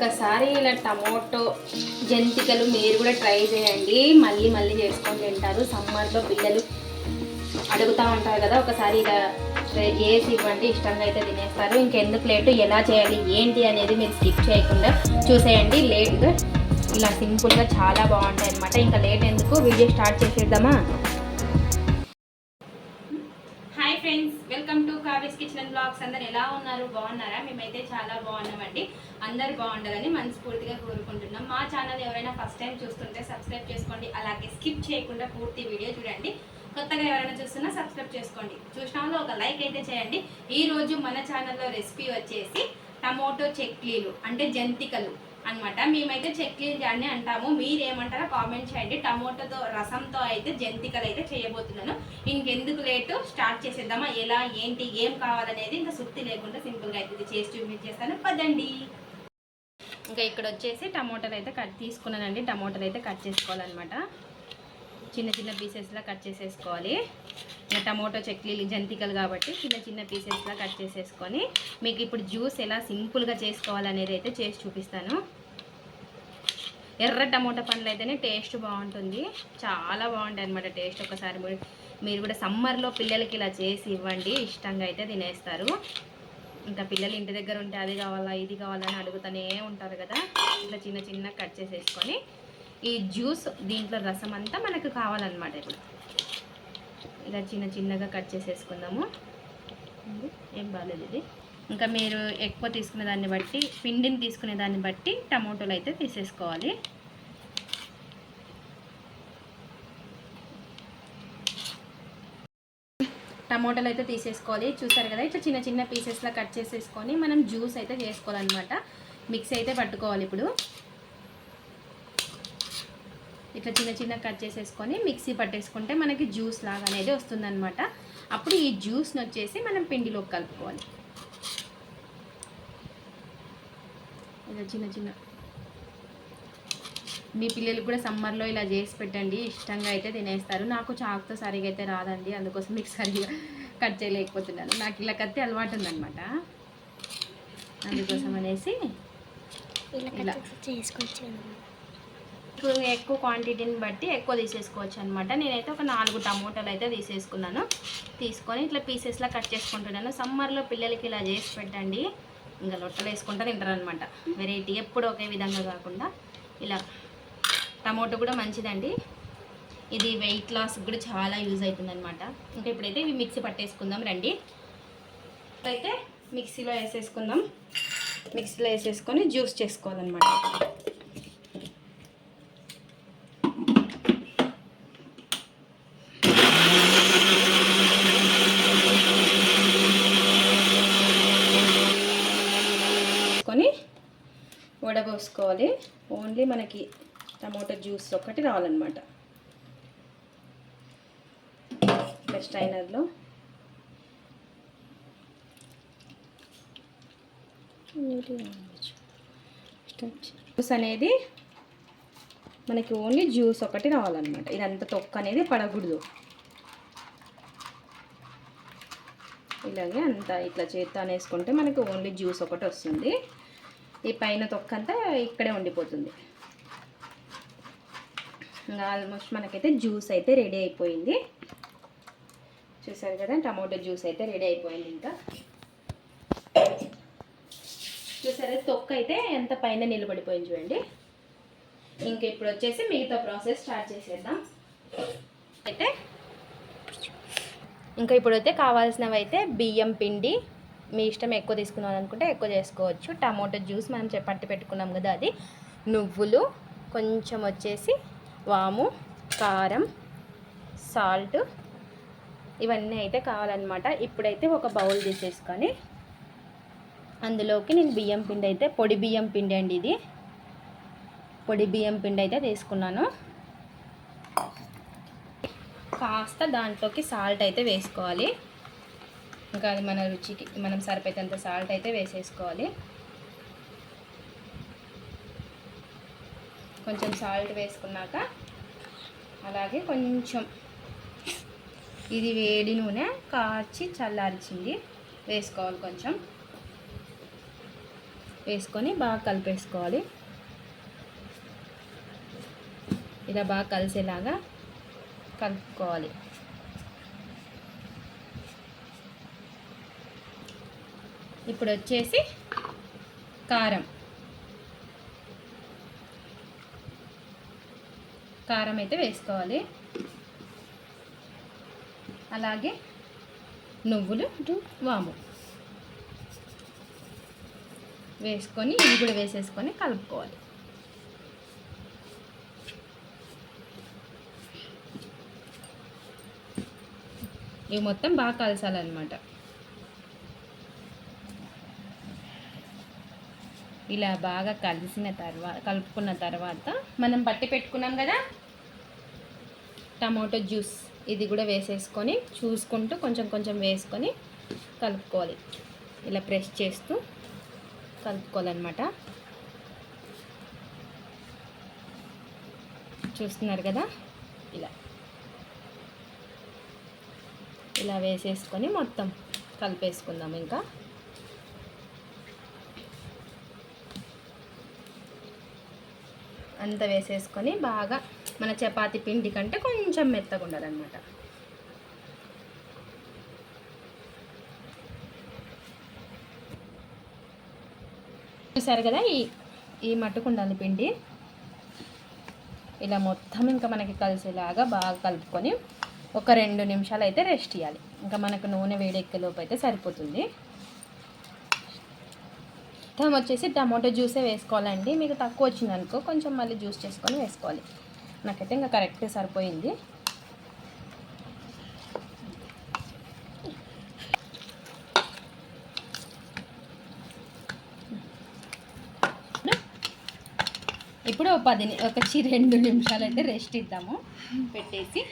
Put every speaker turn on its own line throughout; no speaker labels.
ఒక్కసారి ఇలా టమోటో జంతికలు మీరు కూడా ట్రై చేయండి. మళ్ళీ మళ్ళీ చేసుకొని తింటారు. సమ్మర్లో పిల్లలు అడుగుతూ ఉంటారు కదా ఒకసారి ఇలా ట్రై చేసి ఇవ్వండి ఇష్టంగా అయితే తినేస్తారు. ఇంకెందుకు లేటు? ఎలా చేయాలి ఏంటి అనేది మీరు స్కిప్ చేయకుండా చూసేయండి. లేట్గా ఇలా సింపుల్గా చాలా బాగుంటాయి అనమాట ఇంకా లేట్ ఎందుకు? వీడియో స్టార్ట్ చేసేద్దామా? బాక్స్ అందరు ఎలా ఉన్నారు? బాగున్నారా? మేమైతే చాలా బాగున్నామండి. అందరు బాగుండాలని మనస్ఫూర్తిగా కోరుకుంటున్నాం. మా ఛానల్ ఎవరైనా ఫస్ట్ టైం చూస్తుంటే సబ్స్క్రైబ్ చేసుకోండి. అలాగే స్కిప్ చేయకుండా పూర్తి వీడియో చూడండి. కొత్తగా ఎవరైనా చూస్తున్నా సబ్స్క్రైబ్ చేసుకోండి. చూసిన ఒక లైక్ అయితే చేయండి. ఈరోజు మన ఛానల్లో రెసిపీ వచ్చేసి టమోటో చెక్లీలు అంటే జంతికలు. అన్నమాట. మేమైతే చెక్లీలు అని అంటాము. మీరేమంటారో కామెంట్ చేయండి. టమోటాతో రసంతో అయితే జంతికలు అయితే చేయబోతున్నాను. ఇంకెందుకు లేటు? స్టార్ట్ చేసేద్దామా? ఎలా? ఏంటి? ఏం కావాలనేది ఇంకా సుత్తి లేకుండా సింపుల్గా అయితే ఇది చేసి చూపించేస్తాను పదండి. ఇంకా ఇక్కడ వచ్చేసి టమోటాలు అయితే కట్ తీసుకున్నానండి. టమోటాలు అయితే కట్ చేసుకోవాలన్నమాట. చిన్న చిన్న పీసెస్లా కట్ చేసేసుకోవాలి. ఇంకా టమోటో చెక్లీలు జంతికలు కాబట్టి చిన్న చిన్న పీసెస్లా కట్ చేసేసుకొని మీకు ఇప్పుడు జ్యూస్ ఎలా సింపుల్గా చేసుకోవాలనేది అయితే చేసి చూపిస్తాను. ఎర్ర టమోటా పండ్లు అయితేనే టేస్ట్ బాగుంటుంది. చాలా బాగుంటాయి అనమాట టేస్ట్ ఒకసారి మీరు- కూడా సమ్మర్లో పిల్లలకి ఇలా చేసి ఇవ్వండి. ఇష్టంగా అయితే తినేస్తారు. ఇంకా పిల్లలు ఇంటి దగ్గర ఉంటే అది కావాలా ఇది కావాలా అని అడుగుతూనే ఉంటారు కదా. ఇట్లా చిన్న చిన్న కట్ చేసేసుకొని ఈ జ్యూస్ దీంట్లో రసం అంతా మనకు కావాలన్నమాట ఇప్పుడు. ఇలా చిన్న చిన్నగా కట్ చేసేసుకుందాము. ఏం బాగాలేదు ఇది. ఇంకా మీరు ఎక్కువ తీసుకునే దాన్ని బట్టి పిండిని తీసుకునే దాన్ని బట్టి టమోటోలు అయితే తీసేసుకోవాలి. టమోటాలు అయితే తీసేసుకోవాలి. చూసారు కదా ఇట్లా చిన్న చిన్న పీసెస్లా కట్ చేసేసుకొని మనం జ్యూస్ అయితే చేసుకోవాలన్నమాట. మిక్సీ అయితే పట్టుకోవాలి ఇప్పుడు. ఇట్లా చిన్న చిన్న కట్ చేసేసుకొని మిక్సీ పట్టేసుకుంటే మనకి జ్యూస్ లాగా అనేది వస్తుందన్నమాట. అప్పుడు ఈ జ్యూస్ని వచ్చేసి మనం పిండిలోకి కలుపుకోవాలి. ఇలా చిన్న చిన్న. మీ పిల్లలు కూడా సమ్మర్లో ఇలా చేసి పెట్టండి. ఇష్టంగా అయితే తినేస్తారు. నాకు చాకుతో సరిగా అయితే రాదండి. అందుకోసం మీకు సరిగా కట్ చేయలేకపోతున్నాను. నాకు ఇలా కత్తి అలవాటు ఉందన్నమాట. అందుకోసం అనేసి ఇలా.
చేసుకోవచ్చు
ఎక్కువ క్వాంటిటీని బట్టి ఎక్కువ తీసేసుకోవచ్చు అనమాట నేనైతే ఒక నాలుగు టమోటాలు అయితే తీసేసుకున్నాను. తీసుకొని ఇట్లా పీసెస్లా కట్ చేసుకుంటున్నాను. సమ్మర్లో పిల్లలకి ఇలా చేసి పెట్టండి. ఇంకా లొట్టలు వేసుకుంటూ తింటారనమాట వెరైటీ ఎప్పుడు ఒకే విధంగా కాకుండా. ఇలా టమోటో కూడా మంచిదండి. ఇది వెయిట్ లాస్ కూడా చాలా యూజ్ అవుతుందనమాట ఇంకా ఇప్పుడైతే ఇవి మిక్సీ పట్టేసుకుందాం రండి. అయితే మిక్సీలో వేసేసుకుందాం. మిక్సీలో వేసేసుకొని జ్యూస్ చేసుకోవాలన్నమాట తీసుకొని వడపోసుకోవాలి ఓన్లీ మనకి టమాటో జ్యూస్ ఒకటి రావాలన్నమాట. ఇట్లా స్ట్రైనర్లో జ్యూస్ అనేది మనకి ఓన్లీ జ్యూస్ ఒకటి రావాలన్నమాట. ఇదంతా తొక్క అనేది పడకూడదు. ఇలాగే అంతా ఇట్లా చేత్తో అనేసుకుంటే మనకి ఓన్లీ జ్యూస్ ఒకటి వస్తుంది. ఈ పైన తొక్కంతా ఇక్కడే ఉండిపోతుంది. ఇంకా ఆల్మోస్ట్ మనకైతే జ్యూస్ అయితే రెడీ అయిపోయింది. చూసారు కదా టమాటో జ్యూస్ అయితే రెడీ అయిపోయింది ఇంకా. చూసారా తొక్క అయితే ఎంత పైన నిలబడిపోయింది చూడండి. ఇంకా ఇప్పుడు వచ్చేసి మిగతా ప్రాసెస్ స్టార్ట్ చేసేద్దాం. అయితే ఇంకా ఇప్పుడైతే కావాల్సినవి అయితే బియ్యం పిండి మీ ఇష్టం ఎక్కువ తీసుకున్నాం అనుకుంటే ఎక్కువ చేసుకోవచ్చు. టమాటో జ్యూస్ మనం చె- పట్టి పెట్టుకున్నాం కదా అది. నువ్వులు కొంచెం వచ్చేసి వాము కారం సాల్ట్ ఇవన్నీ అయితే కావాలన్నమాట. ఇప్పుడైతే ఒక బౌల్ తీసేసుకొని అందులోకి నేను బియ్యం పిండి అయితే పొడి బియ్యం పిండి అండి ఇది. పొడి బియ్యం పిండి అయితే తీసుకున్నాను. కాస్త దాంట్లోకి సాల్ట్ అయితే వేసుకోవాలి. ఇంకా అది మన రుచికి మనం సరిపోయేంత సాల్ట్ అయితే వేసేసుకోవాలి. కొంచెం సాల్ట్ వేసుకున్నాక అలాగే కొంచెం ఇది వేడి నూనె కాచి చల్లార్చింది వేసుకోవాలి కొంచెం. వేసుకొని బాగా కలిపేసుకోవాలి. ఇలా బాగా కలిసేలాగా కలుపుకోవాలి. ఇప్పుడు వచ్చేసి కారం. కారం అయితే వేసుకోవాలి. అలాగే నువ్వులు వాము. వేసుకొని ఇవి కూడా వేసేసుకొని కలుపుకోవాలి. ఇవి మొత్తం బాగా కలసాలన్నమాట. ఇలా బాగా కలిసిన తర్వాత కలుపుకున్న తర్వాత మనం పట్టి పెట్టుకున్నాం కదా? టమాటో జ్యూస్ ఇది కూడా వేసేసుకొని చూసుకుంటూ కొంచెం కొంచెం వేసుకొని కలుపుకోవాలి. ఇలా ప్రెస్ చేస్తూ కలుపుకోవాలన్నమాట. చూస్తున్నారు కదా? ఇలా. ఇలా వేసేసుకొని మొత్తం కలిపేసుకుందాం ఇంకా. అంత వేసేసుకొని బాగా మన చపాతి పిండి కంటే కొంచెం మెత్తగా ఉండాలన్నమాట చూసారు కదా ఈ ఈ మట్టుకు ఉండాలి పిండి? ఇలా మొత్తం ఇంకా మనకి కలిసేలాగా బాగా కలుపుకొని ఒక రెండు నిమిషాలు అయితే రెస్ట్ ఇవ్వాలి ఇంకా మనకు నూనె వేడెక్కేలోపు అయితే సరిపోతుంది. మొత్తం వచ్చేసి టమాటో జ్యూసే వేసుకోవాలండి. మీకు తక్కువ వచ్చింది అనుకో కొంచెం మళ్ళీ జ్యూస్ చేసుకొని వేసుకోవాలి. నాకైతే ఇంకా కరెక్ట్ సరిపోయింది. ఇప్పుడు ఒక పది ఒక రెండు నిమిషాలు అయితే రెస్ట్ ఇద్దాము. పెట్టేసి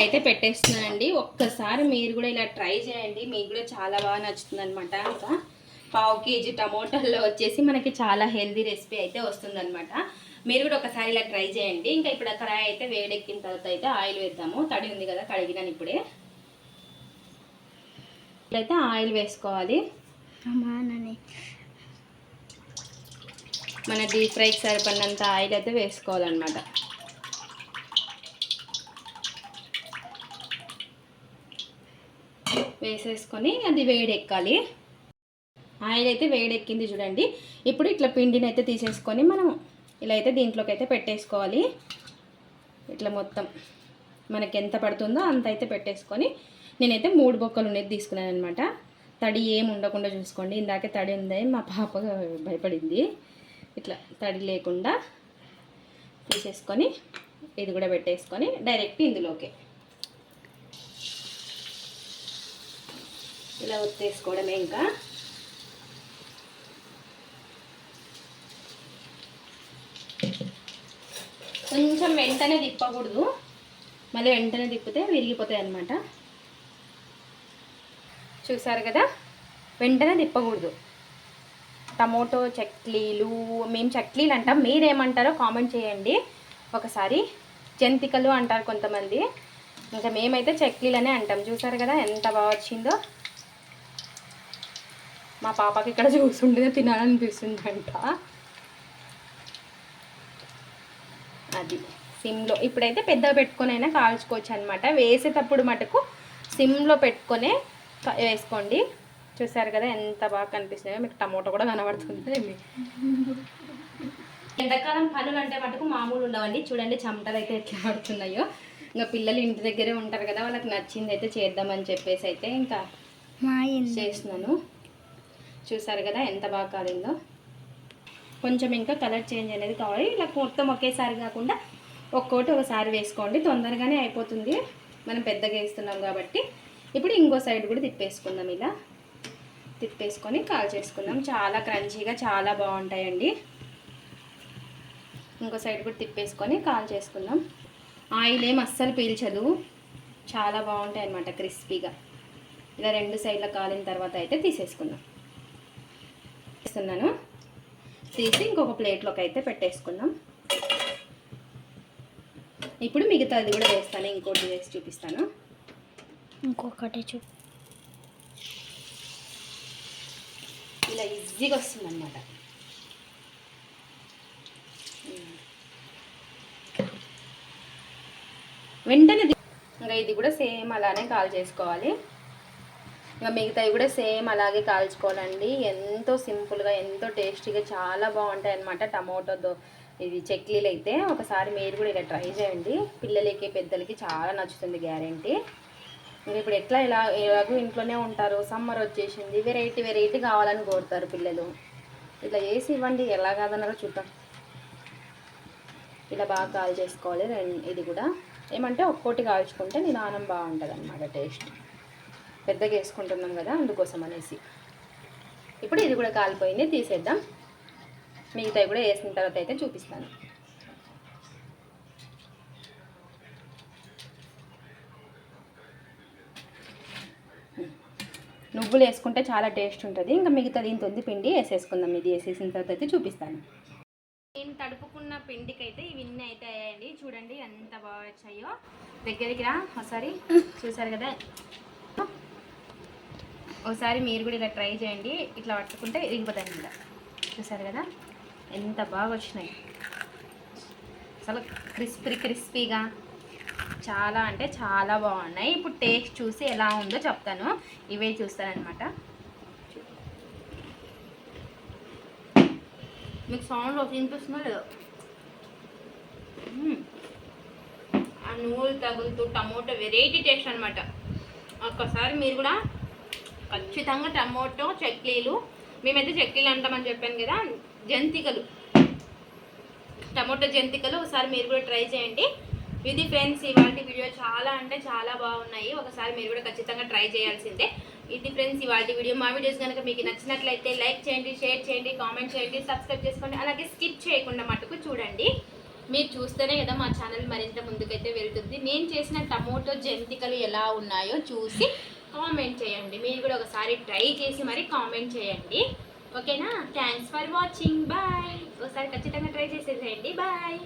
అయితే పెట్టేస్తున్నానండి. ఒక్కసారి మీరు కూడా ఇలా ట్రై చేయండి. మీకు కూడా చాలా బాగా నచ్చుతుంది అనమాట ఇంకా పావు కేజీ టమోటాల్లో వచ్చేసి మనకి చాలా హెల్దీ రెసిపీ అయితే వస్తుందన్నమాట. మీరు కూడా ఒకసారి ఇలా ట్రై చేయండి. ఇంకా ఇప్పుడు ఆ కడాయి అయితే వేడెక్కిన తర్వాత అయితే ఆయిల్ వేద్దాము. తడి ఉంది కదా కడిగినాను ఇప్పుడే. ఇప్పుడైతే ఆయిల్ వేసుకోవాలి. మన డీప్ ఫ్రైకి సరిపడినంత ఆయిల్ అయితే వేసుకోవాలన్నమాట. వేసేసుకొని అది వేడెక్కాలి. ఆయిల్ అయితే వేడెక్కింది చూడండి. ఇప్పుడు ఇట్లా పిండిని అయితే తీసేసుకొని మనం ఇలా అయితే దీంట్లోకి అయితే పెట్టేసుకోవాలి. ఇట్లా మొత్తం మనకి ఎంత పడుతుందో అంత అయితే పెట్టేసుకొని నేనైతే మూడు బొక్కలు ఉండేది తీసుకున్నాను అనమాట తడి ఏం ఉండకుండా చూసుకోండి. ఇందాకే తడి ఉంది మా పాప భయపడింది. ఇట్లా తడి లేకుండా తీసేసుకొని ఇది కూడా పెట్టేసుకొని డైరెక్ట్ ఇందులోకి. ఇలా ఒత్తేసుకోవడమే ఇంకా. కొంచెం వెంటనే తిప్పకూడదు. మళ్ళీ వెంటనే తిప్పితే విరిగిపోతాయి అన్నమాట. చూసారు కదా? వెంటనే తిప్పకూడదు. టమోటో చక్లీలు మేము చక్లీలు అంటాం. మీరేమంటారో కామెంట్ చేయండి. ఒకసారి జంతికలు అంటారు కొంతమంది. ఇంకా మేమైతే చక్లీలనే అంటాం. చూసారు కదా ఎంత బాగా వచ్చిందో? మా పాపకి ఇక్కడ చూస్తుంటే తినాలనిపిస్తుందంట. అది సిమ్లో ఇప్పుడైతే పెద్దగా పెట్టుకొని అయినా కాల్చుకోవచ్చు అనమాట వేసేటప్పుడు మటుకు సిమ్లో పెట్టుకొనే వేసుకోండి. చూసారు కదా ఎంత బాగా కనిపిస్తున్నాయో. మీకు టమోటా కూడా కనబడుతుంది ఎండాకాలం పనులు అంటే మటుకు మామూలు ఉండవండి. చూడండి చెమటలు అయితే ఎట్లా పడుతున్నాయో. ఇంకా పిల్లలు ఇంటి దగ్గరే ఉంటారు కదా. వాళ్ళకి నచ్చింది అయితే చేద్దామని చెప్పేసి అయితే ఇంకా చేస్తున్నాను. చూసారు కదా ఎంత బాగా కాలిందో. కొంచెం ఇంకా కలర్ చేంజ్ అనేది కావాలి. ఇలా మొత్తం ఒకేసారి కాకుండా ఒక్కోటి ఒకసారి వేసుకోండి. తొందరగానే అయిపోతుంది. మనం పెద్దగా వేస్తున్నాం కాబట్టి. ఇప్పుడు ఇంకో సైడ్ కూడా తిప్పేసుకుందాం ఇలా. తిప్పేసుకొని కాల్ చేసుకుందాం. చాలా క్రంచీగా చాలా బాగుంటాయండి. ఇంకో సైడ్ కూడా తిప్పేసుకొని కాల్ చేసుకుందాం. ఆయిల్ ఏం అస్సలు పీల్చదు. చాలా బాగుంటాయి అన్నమాట క్రిస్పీగా. ఇలా రెండు సైడ్ల కాలిన తర్వాత అయితే తీసేసుకుందాం. వేస్తున్నాను తీసి ఇంకొక ప్లేట్లోకి అయితే పెట్టేసుకుందాం. ఇప్పుడు మిగతాది కూడా వేస్తాను ఇంకోటి వేసి చూపిస్తాను.
ఇంకొకటి చూ
ఇలా ఈజీగా వస్తుంది అనమాట వెంటనే ఇంకా ఇది కూడా సేమ్ అలానే కాల్ చేసుకోవాలి. ఇంకా మిగతావి కూడా సేమ్ అలాగే కాల్చుకోవాలండి. ఎంతో సింపుల్గా ఎంతో టేస్టీగా చాలా బాగుంటాయి అన్నమాట టమోటో దో ఇది చక్లీలు అయితే. ఒకసారి మీరు కూడా ఇలా ట్రై చేయండి. పిల్లలకి పెద్దలకి చాలా నచ్చుతుంది గ్యారంటీ. మీరు ఇప్పుడు ఎట్లా ఇలా ఎలాగో ఇంట్లోనే ఉంటారు. సమ్మర్ వచ్చేసింది. వెరైటీ వెరైటీ కావాలని కోరుతారు పిల్లలు. ఇట్లా చేసి ఇవ్వండి. ఎలా కాదన్నారో చూద్దాం. ఇలా బాగా కాల్ చేసుకోవాలి. ఇది కూడా. ఏమంటే ఒక్కోటి కాల్చుకుంటే నిదానం బాగుంటుంది అన్నమాట టేస్ట్. పెద్దగా వేసుకుంటున్నాం కదా అందుకోసం అనేసి. ఇప్పుడు ఇది కూడా కాలిపోయింది తీసేద్దాం. మిగతావి కూడా వేసిన తర్వాత అయితే చూపిస్తాను. నువ్వులు వేసుకుంటే చాలా టేస్ట్ ఉంటుంది. ఇంకా మిగతా దీంతో తొంది పిండి వేసేసుకుందాం. ఇది వేసేసిన తర్వాత అయితే చూపిస్తాను. నేను తడుపుకున్న పిండికి అయితే ఇవన్నీ అయితే అయ్యాయండి. చూడండి ఎంత బాగా వచ్చాయో. దగ్గరికి రా ఒకసారి. చూసారు కదా? ఒకసారి మీరు కూడా ఇలా ట్రై చేయండి. ఇట్లా పట్టుకుంటే ఇరిగిపోతాయి మీద చూసారు కదా? ఎంత బాగా వచ్చినాయి. అసలు క్రిస్పీ క్రిస్పీగా చాలా అంటే చాలా బాగున్నాయి. ఇప్పుడు టేస్ట్ చూసి ఎలా ఉందో చెప్తాను. ఇవే చూస్తానమాట మీకు సౌండ్ వినిపిస్తుందో లేదో? ఆ నూలు తగులుతూ టమోటో వెరైటీ టేస్ట్ అనమాట ఒక్కసారి మీరు కూడా ఖచ్చితంగా టమోటో చట్నీలు మేమైతే చట్నీలు అంటామని చెప్పాను కదా జంతికలు. టమోటో జంతికలు ఒకసారి మీరు కూడా ట్రై చేయండి. ఇది ఫ్రెండ్స్ ఇవాళ వీడియో చాలా అంటే చాలా బాగున్నాయి. ఒకసారి మీరు కూడా ఖచ్చితంగా ట్రై చేయాల్సిందే. ఇది ఫ్రెండ్స్ ఇవాళ వీడియో మా వీడియోస్ కనుక మీకు నచ్చినట్లయితే లైక్ చేయండి షేర్ చేయండి కామెంట్ చేయండి సబ్స్క్రైబ్ చేసుకోండి. అలాగే స్కిప్ చేయకుండా మటుకు చూడండి. మీరు చూస్తేనే కదా మా ఛానల్ మరింత ముందుకైతే వెళ్తుంది. నేను చేసిన టమోటో జంతికలు ఎలా ఉన్నాయో చూసి కామెంట్ చేయండి. మీరు కూడా ఒకసారి ట్రై చేసి మరి కామెంట్ చేయండి. ఓకేనా థ్యాంక్స్ ఫర్ వాచింగ్ బాయ్ ఒకసారి ఖచ్చితంగా ట్రై చేసేసేయండి. బాయ్